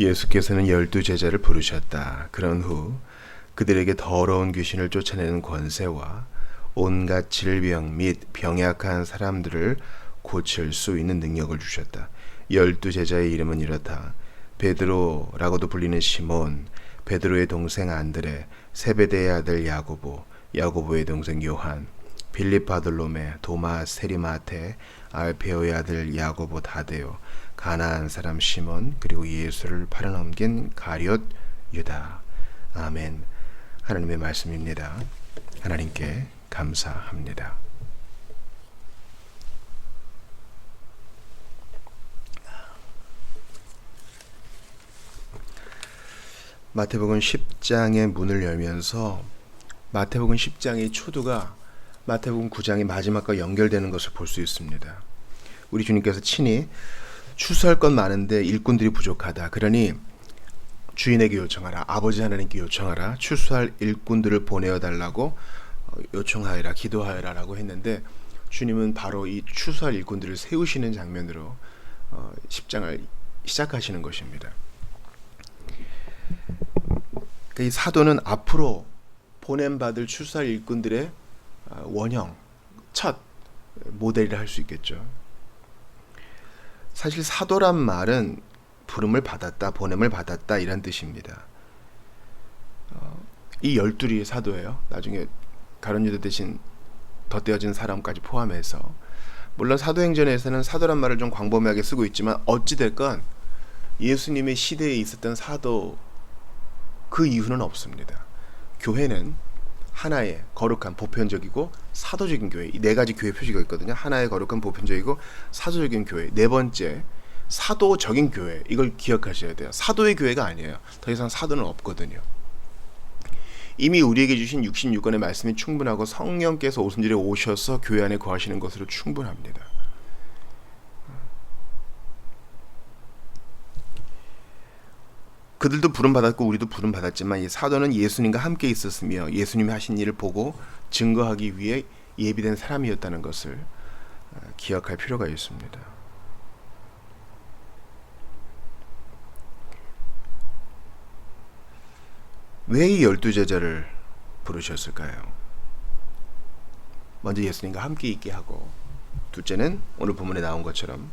예수께서는 열두 제자를 부르셨다. 그런 후 그들에게 더러운 귀신을 쫓아내는 권세와 온갖 질병 및 병약한 사람들을 고칠 수 있는 능력을 주셨다. 열두 제자의 이름은 이렇다. 베드로라고도 불리는 시몬, 베드로의 동생 안드레, 세베대의 아들 야고보, 야고보의 동생 요한, 빌립 바돌로메, 도마 세리마테, 알페오의 아들 야고보 다데오, 가나안 사람 시몬, 그리고 예수를 팔아넘긴 가룟 유다. 아멘. 하나님의 말씀입니다. 하나님께 감사합니다. 마태복음 10장의 문을 열면서 마태복음 10장의 초두가 마태복음 9장의 마지막과 연결되는 것을 볼 수 있습니다. 우리 주님께서 친히 추수할 건 많은데 일꾼들이 부족하다. 그러니 주인에게 요청하라. 아버지 하나님께 요청하라. 추수할 일꾼들을 보내어 달라고 어, 요청하여라. 기도하여라라고 했는데 주님은 바로 이 추수할 일꾼들을 세우시는 장면으로 10장을 어, 시작하시는 것입니다. 그러니까 이 사도는 앞으로 보냄받을 추수할 일꾼들의 어, 원형, 첫 모델이라 할 수 있겠죠. 사실 사도란 말은 부름을 받았다, 보냄을 받았다 이런 뜻입니다. 어, 이 열둘이 사도예요. 나중에 가론 유다 대신 덧대어진 사람까지 포함해서 물론 사도행전에서는 사도란 말을 좀 광범위하게 쓰고 있지만 어찌 됐건 예수님의 시대에 있었던 사도 그 이유는 없습니다. 교회는 하나의 거룩한 보편적이고 사도적인 교회 이 네 가지 교회 표시가 있거든요. 하나의 거룩한 보편적이고 사도적인 교회. 네 번째 사도적인 교회 이걸 기억하셔야 돼요. 사도의 교회가 아니에요. 더 이상 사도는 없거든요. 이미 우리에게 주신 66권의 말씀이 충분하고 성령께서 오순절에 오셔서 교회 안에 거하시는 것으로 충분합니다. 그들도 부름 받았고 우리도 부름 받았지만 이 사도는 예수님과 함께 있었으며 예수님이 하신 일을 보고 증거하기 위해 예비된 사람이었다는 것을 어, 기억할 필요가 있습니다. 왜 이 열두 제자를 부르셨을까요? 먼저 예수님과 함께 있게 하고 둘째는 오늘 본문에 나온 것처럼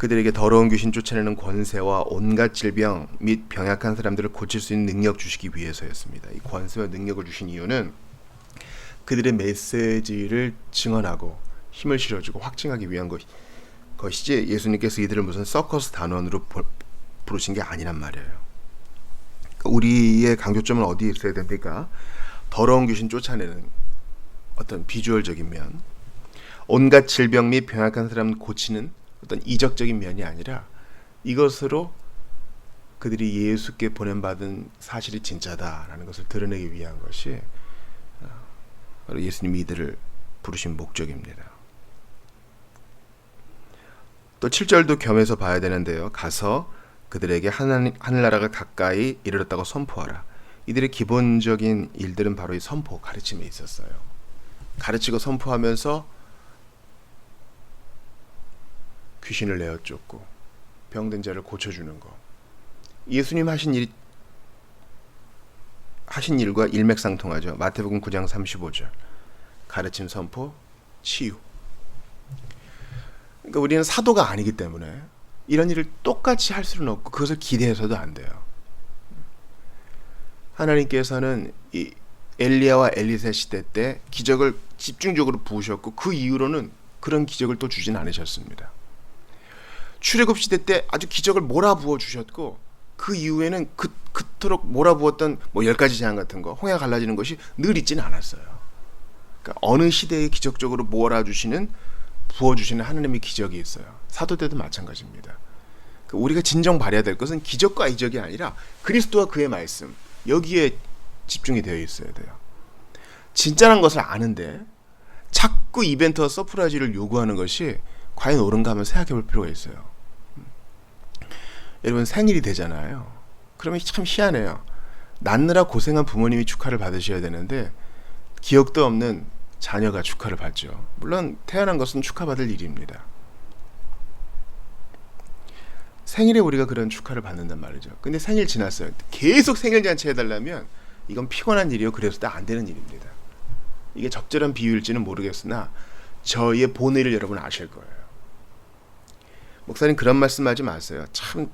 그들에게 더러운 귀신 쫓아내는 권세와 온갖 질병 및 병약한 사람들을 고칠 수 있는 능력 주시기 위해서였습니다. 이 권세와 능력을 주신 이유는 그들의 메시지를 증언하고 힘을 실어주고 확증하기 위한 것, 것이지 예수님께서 이들을 무슨 서커스 단원으로 부르신 게 아니란 말이에요. 그러니까 우리의 강조점은 어디에 있어야 됩니까? 더러운 귀신 쫓아내는 어떤 비주얼적인 면, 온갖 질병 및 병약한 사람 고치는 어떤 이적적인 면이 아니라 이것으로 그들이 예수께 보냄받은 사실이 진짜다라는 것을 드러내기 위한 것이 어, 바로 예수님이 이들을 부르신 목적입니다. 또 7절도 겸해서 봐야 되는데요. 가서 그들에게 하늘나라가 가까이 이르렀다고 선포하라. 이들의 기본적인 일들은 바로 이 선포, 가르침에 있었어요. 가르치고 선포하면서 귀신을 내어 쫓고 병든 자를 고쳐주는 거. 예수님 하신 일 하신 일과 일맥상통하죠. 마태복음 9장 35절. 가르침 선포 치유. 그러니까 우리는 사도가 아니기 때문에 이런 일을 똑같이 할 수는 없고 그것을 기대해서도 안 돼요. 하나님께서는 이 엘리야와 엘리세 시대 때 기적을 집중적으로 부으셨고 그 이후로는 그런 기적을 또 주진 않으셨습니다. 출애굽 시대 때 아주 기적을 몰아부어 주셨고 그 이후에는 그, 그토록 몰아부었던 뭐 열 가지 재앙 같은 거 홍해가 갈라지는 것이 늘 있지는 않았어요. 그러니까 어느 시대에 기적적으로 몰아주시는 부어주시는 하나님의 기적이 있어요. 사도 때도 마찬가지입니다. 그러니까 우리가 진정 바래야 될 것은 기적과 이적이 아니라 그리스도와 그의 말씀 여기에 집중이 되어 있어야 돼요. 진짜란 것을 아는데 자꾸 이벤트와 서프라이즈를 요구하는 것이 과연 옳은가 하면 생각해 볼 필요가 있어요. 여러분 생일이 되잖아요. 그러면 참 희한해요. 낳느라 고생한 부모님이 축하를 받으셔야 되는데 기억도 없는 자녀가 축하를 받죠. 물론 태어난 것은 축하받을 일입니다. 생일에 우리가 그런 축하를 받는단 말이죠. 근데 생일 지났어요. 계속 생일 잔치 해달라면 이건 피곤한 일이요. 그래서 안 되는 일입니다. 이게 적절한 비유일지는 모르겠으나 저의 본의를 여러분 아실 거예요. 목사님 그런 말씀하지 마세요. 참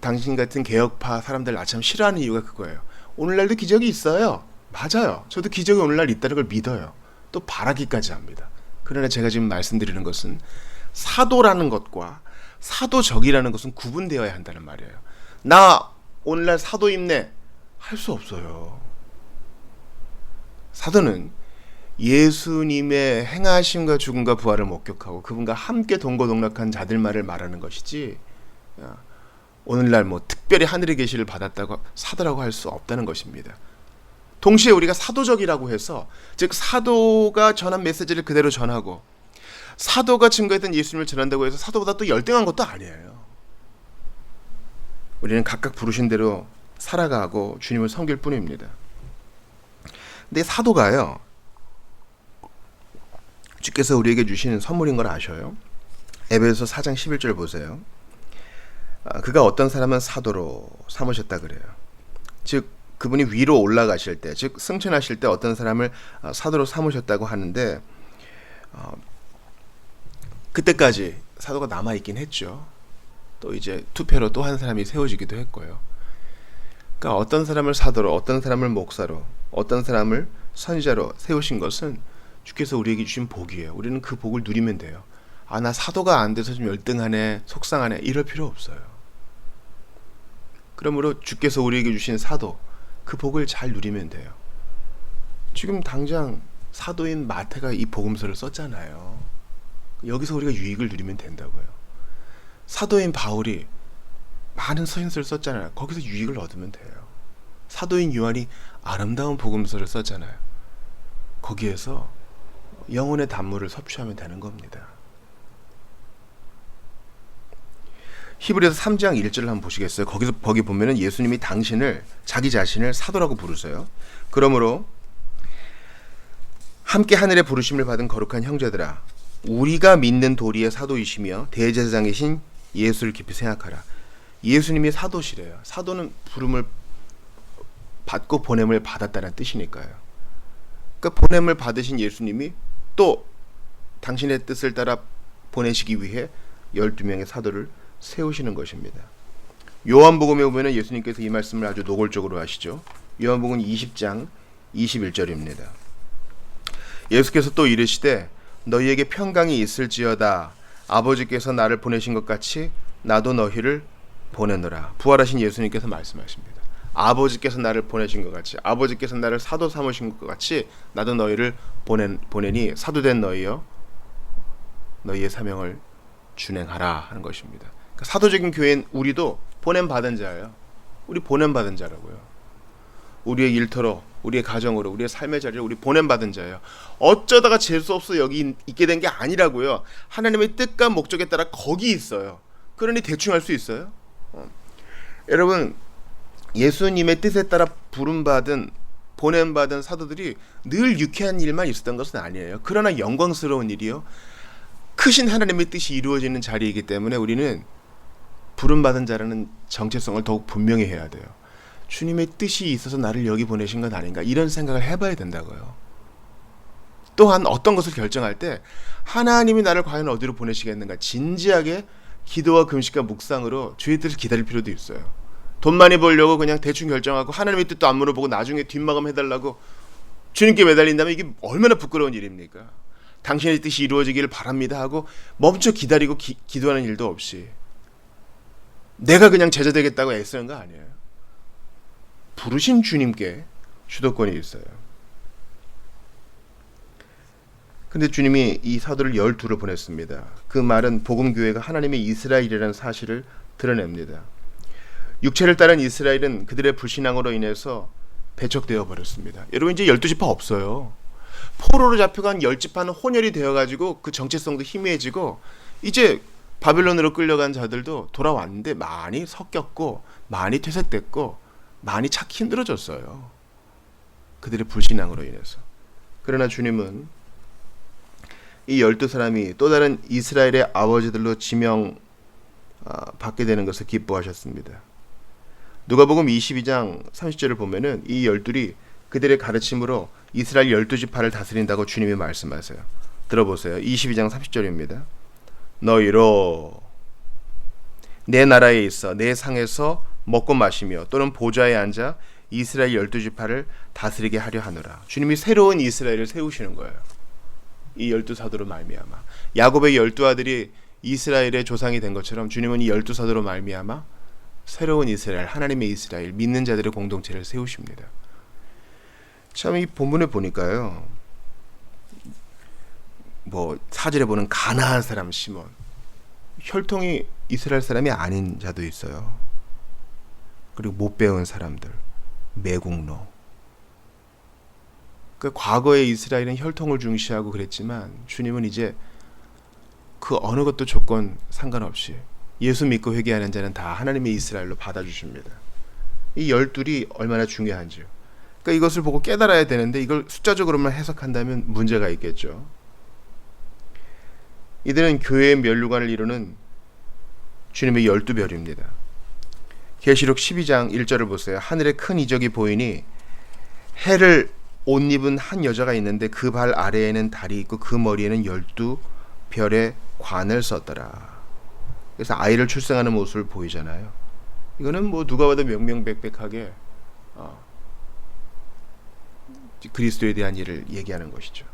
당신 같은 개혁파 사람들 나 참 싫어하는 이유가 그거예요. 오늘날도 기적이 있어요. 맞아요. 저도 기적이 오늘날 있다는 걸 믿어요. 또 바라기까지 합니다. 그러나 제가 지금 말씀드리는 것은 사도라는 것과 사도적이라는 것은 구분되어야 한다는 말이에요. 나 오늘날 사도 임네 할 수 없어요. 사도는 예수님의 행하심과 죽음과 부활을 목격하고 그분과 함께 동고동락한 자들만을 말하는 것이지 야, 오늘날 뭐 특별히 하늘의 계시를 받았다고 사도라고 할 수 없다는 것입니다. 동시에 우리가 사도적이라고 해서 즉 사도가 전한 메시지를 그대로 전하고 사도가 증거했던 예수님을 전한다고 해서 사도보다 또 열등한 것도 아니에요. 우리는 각각 부르신 대로 살아가고 주님을 섬길 뿐입니다. 근데 사도가요. 주께서 우리에게 주신 선물인 걸 아셔요? 에베소 4장 11절 보세요. 아, 그가 어떤 사람은 사도로 삼으셨다 그래요. 즉 그분이 위로 올라가실 때, 즉 승천하실 때 어떤 사람을 아, 사도로 삼으셨다고 하는데 어, 그때까지 사도가 남아 있긴 했죠. 또 이제 투표로 또 한 사람이 세워지기도 했고요. 그러니까 어떤 사람을 사도로, 어떤 사람을 목사로, 어떤 사람을 선지자로 세우신 것은 주께서 우리에게 주신 복이에요. 우리는 그 복을 누리면 돼요. 아, 나 사도가 안 돼서 좀 열등하네, 속상하네, 이럴 필요 없어요. 그러므로 주께서 우리에게 주신 사도, 그 복을 잘 누리면 돼요. 지금 당장 사도인 마태가 이 복음서를 썼잖아요. 여기서 우리가 유익을 누리면 된다고요. 사도인 바울이 많은 서신서를 썼잖아요. 거기서 유익을 얻으면 돼요. 사도인 요한이 아름다운 복음서를 썼잖아요. 거기에서 영혼의 단물을 섭취하면 되는 겁니다. 히브리서 3장 1절을 한번 보시겠어요? 거기서 거기 보면은 예수님이 당신을 자기 자신을 사도라고 부르세요. 그러므로 함께 하늘의 부르심을 받은 거룩한 형제들아 우리가 믿는 도리의 사도이시며 대제사장이신 예수를 깊이 생각하라. 예수님이 사도시래요. 사도는 부름을 받고 보냄을 받았다는 뜻이니까요. 그 보냄을 받으신 예수님이 또 당신의 뜻을 따라 보내시기 위해 12명의 사도를 세우시는 것입니다. 요한복음에 보면 예수님께서 이 말씀을 아주 노골적으로 하시죠. 요한복음 20장 21절입니다. 예수께서 또 이르시되 너희에게 평강이 있을지어다 아버지께서 나를 보내신 것 같이 나도 너희를 보내노라. 부활하신 예수님께서 말씀하십니다. 아버지께서 나를 보내신 것 같이 아버지께서 나를 사도 삼으신 것 같이 나도 너희를 보낸 보내니 사도된 너희여 너희의 사명을 준행하라 하는 것입니다. 그러니까 사도적인 교회인 우리도 보냄 받은 자예요. 우리 보냄 받은 자라고요. 우리의 일터로, 우리의 가정으로, 우리의 삶의 자리를 우리 보냄 받은 자예요. 어쩌다가 재수 없어 여기 있게 된 게 아니라고요. 하나님의 뜻과 목적에 따라 거기 있어요. 그러니 대충 할 수 있어요. 어. 여러분 예수님의 뜻에 따라 부름받은 보냄받은 사도들이 늘 유쾌한 일만 있었던 것은 아니에요. 그러나 영광스러운 일이요. 크신 하나님의 뜻이 이루어지는 자리이기 때문에 우리는 부름받은 자라는 정체성을 더욱 분명히 해야 돼요. 주님의 뜻이 있어서 나를 여기 보내신 건 아닌가 이런 생각을 해봐야 된다고요. 또한 어떤 것을 결정할 때 하나님이 나를 과연 어디로 보내시겠는가 진지하게 기도와 금식과 묵상으로 주의 뜻을 기다릴 필요도 있어요. 돈 많이 벌려고 그냥 대충 결정하고 하나님의 뜻도 안 물어보고 나중에 뒷마감 해달라고 주님께 매달린다면 이게 얼마나 부끄러운 일입니까? 당신의 뜻이 이루어지기를 바랍니다 하고 멈춰 기다리고 기, 기도하는 일도 없이 내가 그냥 제자 되겠다고 애쓰는 거 아니에요. 부르신 주님께 주도권이 있어요. 근데 주님이 이 사도를 열두를 보냈습니다. 그 말은 복음교회가 하나님의 이스라엘이라는 사실을 드러냅니다. 육체를 따른 이스라엘은 그들의 불신앙으로 인해서 배척되어 버렸습니다. 여러분 이제 열두 지파 없어요. 포로로 잡혀간 열 지파는 혼혈이 되어 가지고 그 정체성도 희미해지고 이제 바빌론으로 끌려간 자들도 돌아왔는데 많이 섞였고 많이 퇴색됐고 많이 찾기 힘들어졌어요. 그들의 불신앙으로 인해서. 그러나 주님은 이 열두 사람이 또 다른 이스라엘의 아버지들로 지명하신 아, 받게 되는 것을 기뻐하셨습니다. 누가복음 22장 30절을 보면은 이 열둘이 그들의 가르침으로 이스라엘 열두 지파를 다스린다고 주님이 말씀하세요. 들어보세요. 22장 30절입니다. 너희로 내 나라에 있어 내 상에서 먹고 마시며 또는 보좌에 앉아 이스라엘 열두 지파를 다스리게 하려 하노라. 주님이 새로운 이스라엘을 세우시는 거예요. 이 열두 사도로 말미암아 야곱의 열두 아들이 이스라엘의 조상이 된 것처럼 주님은 이 열두 사도로 말미암아 새로운 이스라엘 하나님의 이스라엘 믿는 자들의 공동체를 세우십니다. 참 이 본문에 보니까요. 뭐 사절에 보는 가나안 사람 시몬 혈통이 이스라엘 사람이 아닌 자도 있어요. 그리고 못 배운 사람들 매국노. 그 과거의 이스라엘은 혈통을 중시하고 그랬지만 주님은 이제 그 어느 것도 조건 상관없이 예수 믿고 회개하는 자는 다 하나님의 이스라엘로 받아주십니다. 이 열둘이 얼마나 중요한지요. 그러니까 이것을 보고 깨달아야 되는데 이걸 숫자적으로만 해석한다면 문제가 있겠죠. 이들은 교회의 멸류관을 이루는 주님의 열두 별입니다. 계시록 12장 1절을 보세요. 하늘에 큰 이적이 보이니 해를 옷 입은 한 여자가 있는데 그 발 아래에는 달이 있고 그 머리에는 열두 별의 관을 썼더라. 그래서 아이를 출생하는 모습을 보이잖아요. 이거는 뭐 누가 봐도 명명백백하게 어, 그리스도에 대한 일을 얘기하는 것이죠.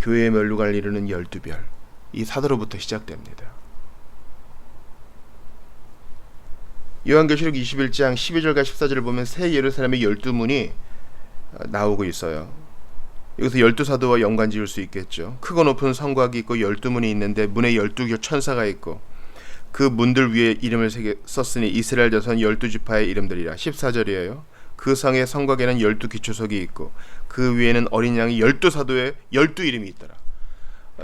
교회의 멸류관을 이루는 열두 별. 이 사도로부터 시작됩니다. 요한계시록 21장 12절과 14절을 보면 새 예루살렘의 열두 문이 어, 나오고 있어요. 여기서 열두 사도와 연관 지을 수 있겠죠. 크고 높은 성곽이 있고 열두 문이 있는데 문에 열두 천사가 있고 그 문들 위에 이름을 썼으니 이스라엘 자손 열두 지파의 이름들이라 14절이에요. 그 성의 성곽에는 열두 기초석이 있고 그 위에는 어린 양이 열두 사도의 열두 이름이 있더라.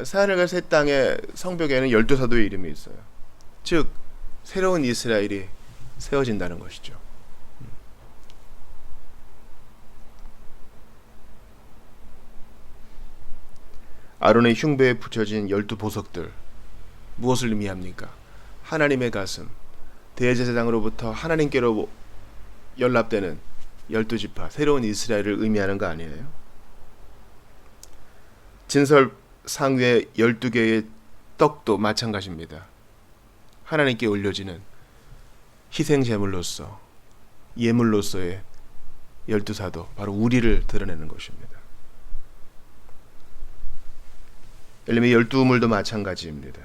사하늘과 새 땅의 성벽에는 열두 사도의 이름이 있어요. 즉 새로운 이스라엘이 세워진다는 것이죠. 아론의 흉배에 붙여진 열두 보석들 무엇을 의미합니까? 하나님의 가슴 대제사장으로부터 하나님께로 연락되는 열두 지파 새로운 이스라엘을 의미하는 거 아니에요? 진설 상위의 열두 개의 떡도 마찬가지입니다. 하나님께 올려지는 희생 제물로서 예물로서의 열두 사도 바로 우리를 드러내는 것입니다. 엘림의 열두 우물도 마찬가지입니다.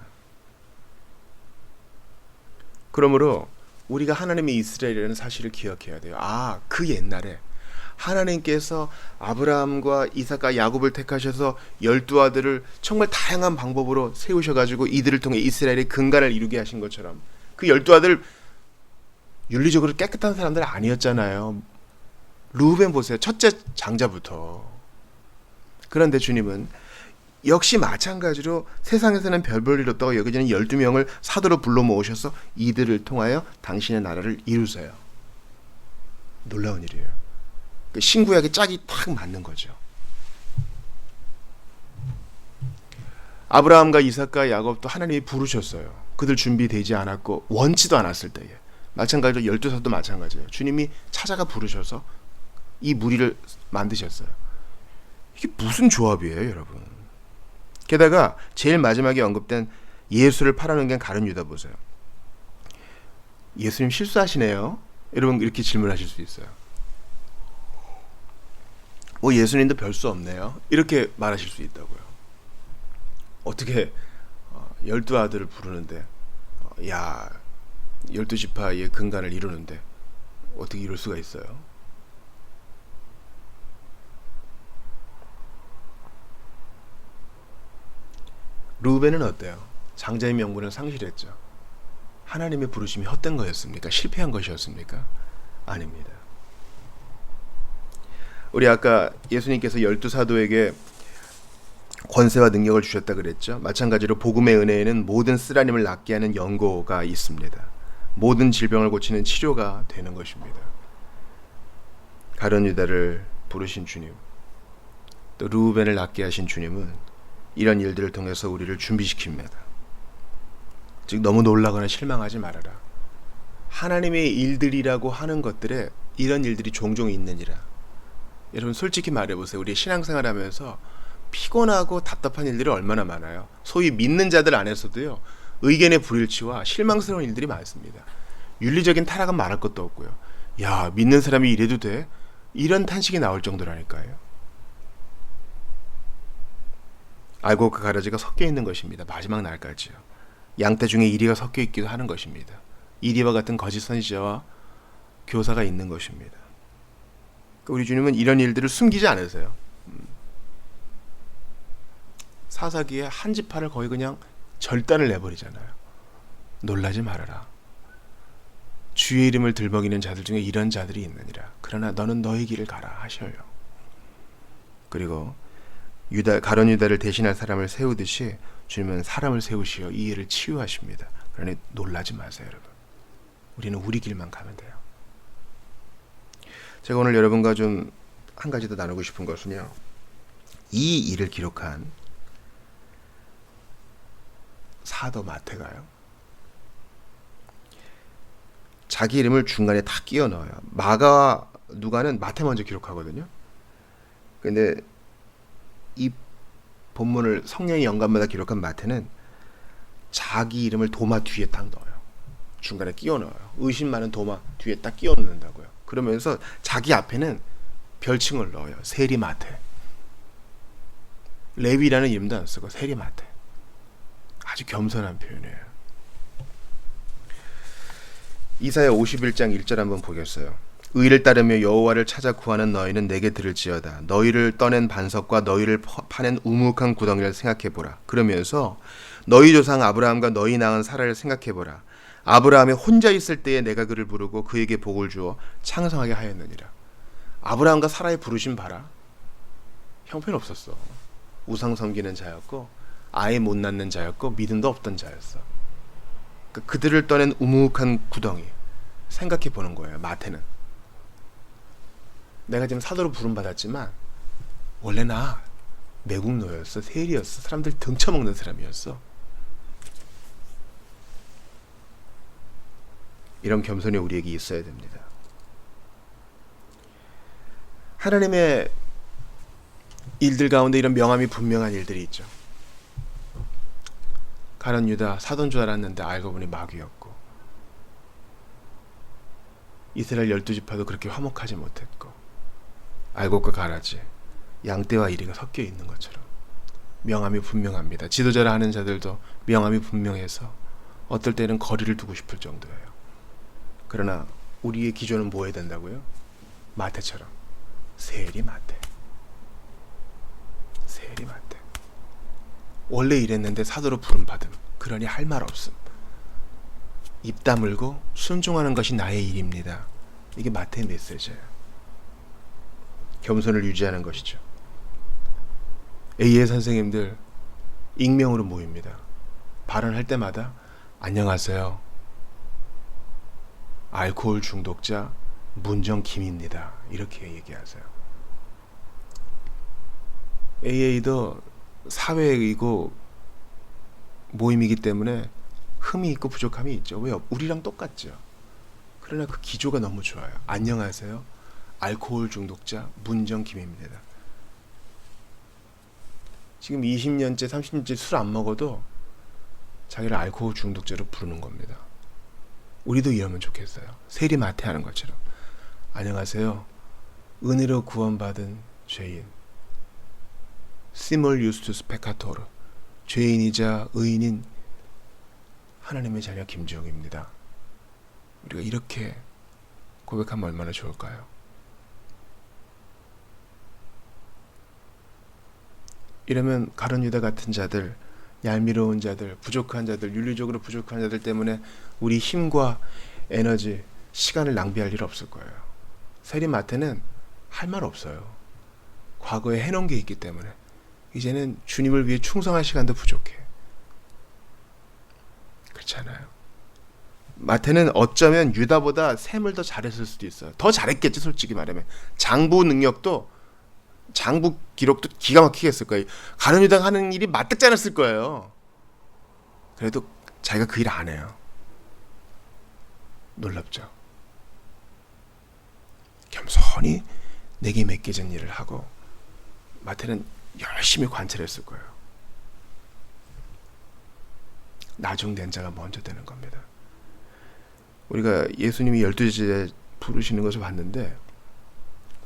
그러므로 우리가 하나님의 이스라엘이라는 사실을 기억해야 돼요. 아, 그 옛날에 하나님께서 아브라함과 이삭과 야곱을 택하셔서 열두 아들을 정말 다양한 방법으로 세우셔가지고 이들을 통해 이스라엘의 근간을 이루게 하신 것처럼 그 열두 아들 윤리적으로 깨끗한 사람들 아니었잖아요. 루벤 보세요. 첫째 장자부터. 그런데 주님은 역시 마찬가지로 세상에서는 별볼일 없다고 여겨지는 12명을 사도로 불러 모으셔서 이들을 통하여 당신의 나라를 이루세요. 놀라운 일이에요. 그 신구약의 짝이 딱 맞는 거죠. 아브라함과 이삭과 야곱도 하나님이 부르셨어요. 그들 준비되지 않았고 원치도 않았을 때에. 마찬가지로 열두 사도 마찬가지예요. 주님이 찾아가 부르셔서 이 무리를 만드셨어요. 이게 무슨 조합이에요, 여러분? 게다가 제일 마지막에 언급된 예수를 팔아넘긴 가룟 유다 보세요. 예수님 실수하시네요. 여러분 이렇게 질문하실 수 있어요. 뭐 예수님도 별 수 없네요. 이렇게 말하실 수 있다고요. 어떻게 어, 열두 아들을 부르는데 어, 야 열두 지파의 근간을 이루는데 어떻게 이룰 수가 있어요? 루벤은 어때요? 장자의 명분을 상실했죠. 하나님의 부르심이 헛된 거였습니까? 실패한 것이었습니까? 아닙니다. 우리 아까 예수님께서 열두 사도에게 권세와 능력을 주셨다 그랬죠. 마찬가지로 복음의 은혜에는 모든 쓰라림을 낫게 하는 연고가 있습니다. 모든 질병을 고치는 치료가 되는 것입니다. 가련 유다를 부르신 주님, 또 루벤을 낫게 하신 주님은 이런 일들을 통해서 우리를 준비시킵니다. 즉 너무 놀라거나 실망하지 말아라. 하나님의 일들이라고 하는 것들에 이런 일들이 종종 있느니라. 여러분 솔직히 말해보세요. 우리 신앙생활하면서 피곤하고 답답한 일들이 얼마나 많아요. 소위 믿는 자들 안에서도요. 의견의 불일치와 실망스러운 일들이 많습니다. 윤리적인 타락은 말할 것도 없고요. 야 믿는 사람이 이래도 돼? 이런 탄식이 나올 정도라니까요. 알곡과 가라지가 섞여 있는 것입니다. 마지막 날까지요. 양떼 중에 이리가 섞여 있기도 하는 것입니다. 이리와 같은 거짓 선지자와 교사가 있는 것입니다. 그러니까 우리 주님은 이런 일들을 숨기지 않으세요. 음. 사사기에 한 지파를 거의 그냥 절단을 내버리잖아요. 놀라지 말아라. 주의 이름을 들먹이는 자들 중에 이런 자들이 있느니라. 그러나 너는 너의 길을 가라 하셔요. 그리고 유다 가론 유다를 대신할 사람을 세우듯이 주님은 사람을 세우시어 이 일을 치유하십니다. 그러니 놀라지 마세요, 여러분. 우리는 우리 길만 가면 돼요. 제가 오늘 여러분과 좀 한 가지 더 나누고 싶은 것은요. 이 일을 기록한 사도 마태가요. 자기 이름을 중간에 다 끼워 넣어요. 마가 누가는 마태 먼저 기록하거든요. 근데 이 본문을 성령의 영감마다 기록한 마태는 자기 이름을 도마 뒤에 딱 넣어요. 중간에 끼워 넣어요. 의심 많은 도마 뒤에 딱 끼워 넣는다고요. 그러면서 자기 앞에는 별칭을 넣어요. 세리마테. 레위라는 이름도 안 쓰고 세리마테. 아주 겸손한 표현이에요. 이사야 51장 1절 한번 보겠어요. 의를 따르며 여호와를 찾아 구하는 너희는 내게 들을지어다. 너희를 떠낸 반석과 너희를 퍼- 파낸 우묵한 구덩이를 생각해 보라. 그러면서 너희 조상 아브라함과 너희 낳은 사라를 생각해 보라. 아브라함이 혼자 있을 때에 내가 그를 부르고 그에게 복을 주어 창성하게 하였느니라. 아브라함과 사라의 부르심 봐라. 형편 없었어. 우상 섬기는 자였고 아예 못 낳는 자였고 믿음도 없던 자였어. 그 그들을 떠낸 우묵한 구덩이 생각해 보는 거예요. 마태는 내가 지금 사도로 부름 받았지만 원래 나 매국노였어, 세리였어, 사람들 등쳐먹는 사람이었어. 이런 겸손이 우리에게 있어야 됩니다. 하나님의 일들 가운데 이런 명함이 분명한 일들이 있죠. 가론 유다 사돈 줄 알았는데 알고 보니 마귀였고 이스라엘 열두 지파도 그렇게 화목하지 못했고 알곡과 가라지. 양떼와 이리가 섞여 있는 것처럼 명함이 분명합니다. 지도자라 하는 자들도 명함이 분명해서 어떨 때는 거리를 두고 싶을 정도예요. 그러나 우리의 기조는 뭐 해야 된다고요? 마태처럼. 세리 마태. 세리 마태. 원래 이랬는데 사도로 부름 받음. 그러니 할 말 없음. 입 다물고 순종하는 것이 나의 일입니다. 이게 마태의 메시지예요 겸손을 유지하는 것이죠 A의 선생님들 익명으로 모입니다 발언할 때마다 안녕하세요 알코올 중독자 문정 김입니다. 이렇게 얘기하세요. AA도 사회이고 모임이기 때문에 흠이 있고 부족함이 있죠. 왜요? 우리랑 똑같죠. 그러나 그 기조가 너무 좋아요. 안녕하세요. 알코올 중독자 문정 김입니다. 지금 20년째, 30년째 술 안 먹어도 자기를 알코올 중독자로 부르는 겁니다. 우리도 이러면 좋겠어요. 세리마태 하는 것처럼. 안녕하세요. 은혜로 구원받은 죄인. 시몰 유스투스 페카토르. 죄인이자 의인인 하나님의 자녀 김지영입니다. 우리가 이렇게 고백하면 얼마나 좋을까요? 이러면 가론 유다 같은 자들, 얄미로운 자들, 부족한 자들, 윤리적으로 부족한 자들 때문에 우리 힘과 에너지, 시간을 낭비할 일 없을 거예요. 세리마태는 할 말 없어요. 과거에 해놓은 게 있기 때문에 이제는 주님을 위해 충성할 시간도 부족해. 그렇지 않아요? 마태는 어쩌면 유다보다 셈을 더 잘했을 수도 있어요. 더 잘했겠지 솔직히 말하면 장부 능력도 장부 기록도 기가 막히게 했을 거예요. 가늠유당 하는 일이 맞득지 않았을 거예요. 그래도 자기가 그 일 안 해요. 놀랍죠. 겸손히 내게 맡겨진 일을 하고 마태는 열심히 관찰했을 거예요. 나중된 자가 먼저 되는 겁니다. 우리가 예수님이 열두 제자 부르시는 것을 봤는데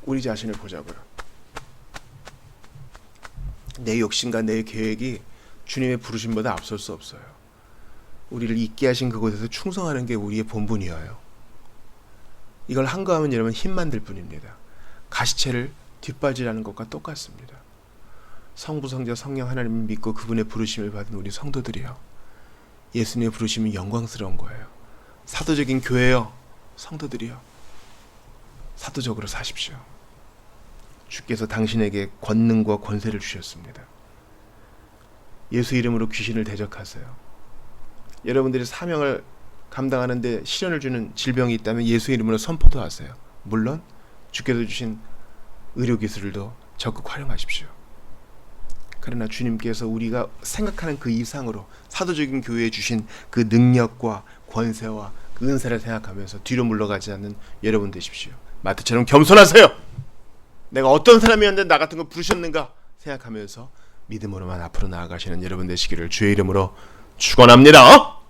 우리 자신을 보자고요. 내 욕심과 내 계획이 주님의 부르심보다 앞설 수 없어요. 우리를 있게 하신 그곳에서 충성하는 게 우리의 본분이어요. 이걸 한가하면 여러분 힘만 들 뿐입니다. 가시채를 뒷바지라는 것과 똑같습니다. 성부 성자 성령 하나님을 믿고 그분의 부르심을 받은 우리 성도들이요. 예수님의 부르심이 영광스러운 거예요. 사도적인 교회요. 성도들이요. 사도적으로 사십시오. 주께서 당신에게 권능과 권세를 주셨습니다. 예수 이름으로 귀신을 대적하세요. 여러분들이 사명을 감당하는데 시련을 주는 질병이 있다면 예수 이름으로 선포도 하세요. 물론 주께서 주신 의료 기술도 적극 활용하십시오. 그러나 주님께서 우리가 생각하는 그 이상으로 사도적인 교회에 주신 그 능력과 권세와 그 은사를 생각하면서 뒤로 물러가지 않는 여러분 되십시오. 마트처럼 겸손하세요. 내가 어떤 사람이었는데 나 같은 거 부르셨는가 생각하면서 믿음으로만 앞으로 나아가시는 여러분 되시기를 주의 이름으로 축원합니다.